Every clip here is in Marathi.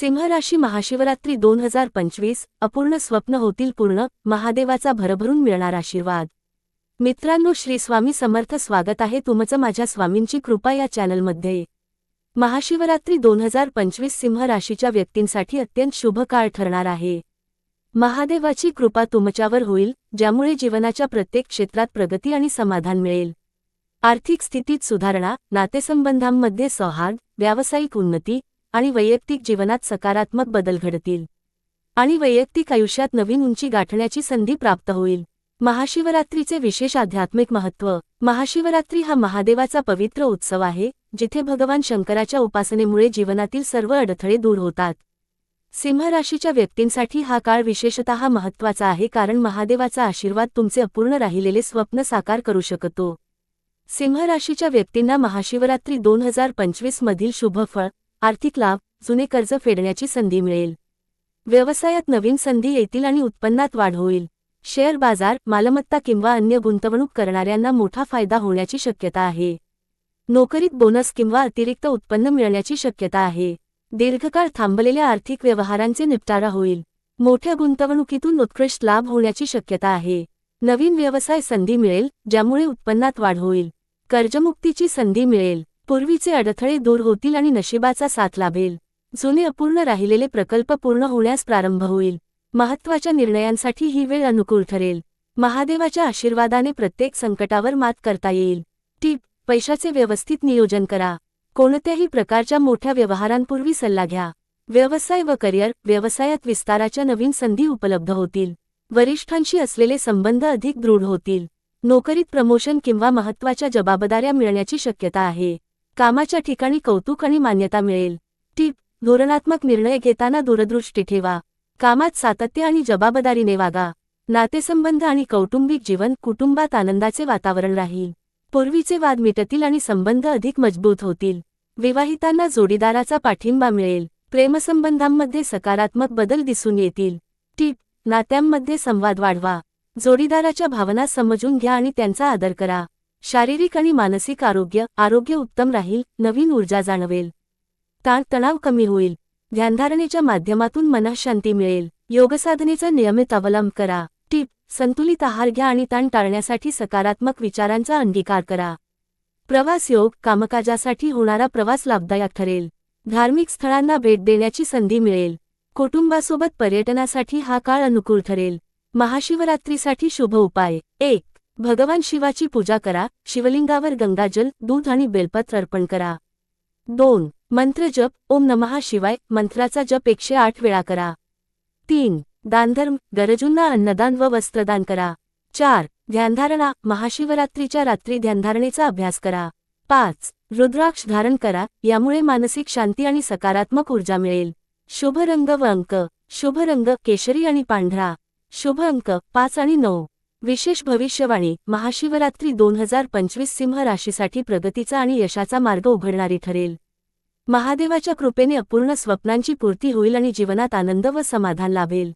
सिंहराशी महाशिवरात्री दोन हजार पंचवीस अपूर्ण स्वप्न होतील पूर्ण महादेवाचा भरभरून मिळणार आशीर्वाद. मित्रांनो श्री स्वामी समर्थ स्वागत आहे तुमचं माझ्या स्वामींची कृपा या चॅनलमध्ये. महाशिवरात्री दोन हजार पंचवीस सिंह राशीच्या व्यक्तींसाठी अत्यंत शुभ काळ ठरणार आहे. महादेवाची कृपा तुमच्यावर होईल ज्यामुळे जीवनाच्या प्रत्येक क्षेत्रात प्रगती आणि समाधान मिळेल. आर्थिक स्थितीत सुधारणा नातेसंबंधांमध्ये सौहार्द व्यावसायिक उन्नती आणि वैयक्तिक जीवनात सकारात्मक बदल घडतील. आणि वैयक्तिक आयुष्यात नवीन उंची गाठण्याची संधी प्राप्त होईल. महाशिवरात्रीचे विशेष आध्यात्मिक महत्त्व. महाशिवरात्री हा महादेवाचा पवित्र उत्सव आहे जिथे भगवान शंकराच्या उपासनेमुळे जीवनातील सर्व अडथळे दूर होतात. सिंह राशीच्या व्यक्तींसाठी हा काळ विशेषतः महत्त्वाचा आहे कारण महादेवाचा आशीर्वाद तुमचे अपूर्ण राहिलेले स्वप्न साकार करू शकतो. सिंह राशीच्या व्यक्तींना महाशिवरात्री दोन हजार पंचवीस मधील शुभफळ आर्थिक लाभ जुने कर्ज फेडण्याची संधी मिळेल. व्यवसायात नवीन संधी येतील आणि उत्पन्नात वाढ होईल. शेअर बाजार मालमत्ता किंवा अन्य गुंतवणूक करणाऱ्यांना मोठा फायदा होण्याची शक्यता आहे. नोकरीत बोनस किंवा अतिरिक्त उत्पन्न मिळण्याची शक्यता आहे. दीर्घकाळ थांबलेल्या आर्थिक व्यवहारांचे निपटारा होईल. मोठ्या गुंतवणुकीतून उत्कृष्ट लाभ होण्याची शक्यता आहे. नवीन व्यवसाय संधी मिळेल ज्यामुळे उत्पन्नात वाढ होईल. कर्जमुक्तीची संधी मिळेल. पूर्वीचे अडथळे दूर होतील आणि नशिबाचा साथ लाभेल. जुने अपूर्ण राहिलेले प्रकल्प पूर्ण होण्यास प्रारंभ होईल. महत्त्वाच्या निर्णयांसाठी ही वेळ अनुकूल ठरेल. महादेवाच्या आशीर्वादाने प्रत्येक संकटावर मात करता येईल. टीप पैशाचे व्यवस्थित नियोजन करा. कोणत्याही प्रकारच्या मोठ्या व्यवहारांपूर्वी सल्ला घ्या. व्यवसाय व करिअर व्यवसायात विस्ताराच्या नवीन संधी उपलब्ध होतील. वरिष्ठांशी असलेले संबंध अधिक दृढ होतील. नोकरीत प्रमोशन किंवा महत्त्वाच्या जबाबदाऱ्या मिळण्याची शक्यता आहे. कामाच्या ठिकाणी कौतुक आणि मान्यता मिळेल. टीप धोरणात्मक निर्णय घेताना दूरदृष्टी ठेवा. कामात सातत्य आणि जबाबदारीने वागा. नातेसंबंध आणि कौटुंबिक जीवन कुटुंबात आनंदाचे वातावरण राहील. पूर्वीचे वाद मिटतील आणि संबंध अधिक मजबूत होतील. विवाहितांना जोडीदाराचा पाठिंबा मिळेल. प्रेमसंबंधांमध्ये सकारात्मक बदल दिसून येतील. टीप नात्यांमध्ये संवाद वाढवा. जोडीदाराच्या भावना समजून घ्या आणि त्यांचा आदर करा. शारीरिक आणि मानसिक आरोग्य आरोग्य उत्तम राहील नवीन ऊर्जा जाणवेल. ताण तणाव कमी होईल. ध्यानधारणेच्या माध्यमातून मनःशांती मिळेल. योगसाधनेचा नियमित अवलंब करा. टीप संतुलित आहार घ्या आणि ताण टाळण्यासाठी सकारात्मक विचारांचा अंगीकार करा. प्रवास योग कामकाजासाठी होणारा प्रवास लाभदायक ठरेल. धार्मिक स्थळांना भेट देण्याची संधी मिळेल. कुटुंबासोबत पर्यटनासाठी हा काळ अनुकूल ठरेल. महाशिवरात्रीसाठी शुभ उपाय. एक भगवान शिवाची पूजा करा शिवलिंगावर गंगाजल दूध आणि बेलपत्र अर्पण करा. दोन मंत्र जप ओम नमहा शिवाय मंत्राचा जप एकशे आठ वेळा करा. तीन दानधर्म गरजूंना अन्नदान व वस्त्रदान करा. चार ध्यानधारणा महाशिवरात्रीच्या रात्री ध्यानधारणेचा अभ्यास करा. पाच रुद्राक्ष धारण करा यामुळे मानसिक शांती आणि सकारात्मक ऊर्जा मिळेल. शुभ रंग व अंक शुभ रंग केशरी आणि पांढरा. शुभ अंक पाच आणि नऊ. विशेष भविष्यवाणी महाशिवरात्री दोन हजार पंचवीस सिंह राशीसाठी प्रगतीचा आणि यशाचा मार्ग उघडणारी ठरेल. महादेवाच्या कृपेने अपूर्ण स्वप्नांची पूर्ती होईल आणि जीवनात आनंद व समाधान लाभेल.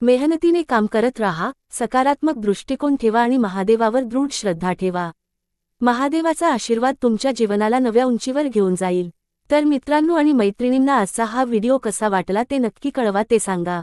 मेहनतीने काम करत राहा सकारात्मक दृष्टिकोन ठेवा आणि महादेवावर दृढ श्रद्धा ठेवा. महादेवाचा आशीर्वाद तुमच्या जीवनाला नव्या उंचीवर घेऊन जाईल. तर मित्रांनो आणि मैत्रिणींना आजचा हा व्हिडिओ कसा वाटला ते नक्की कळवा ते सांगा.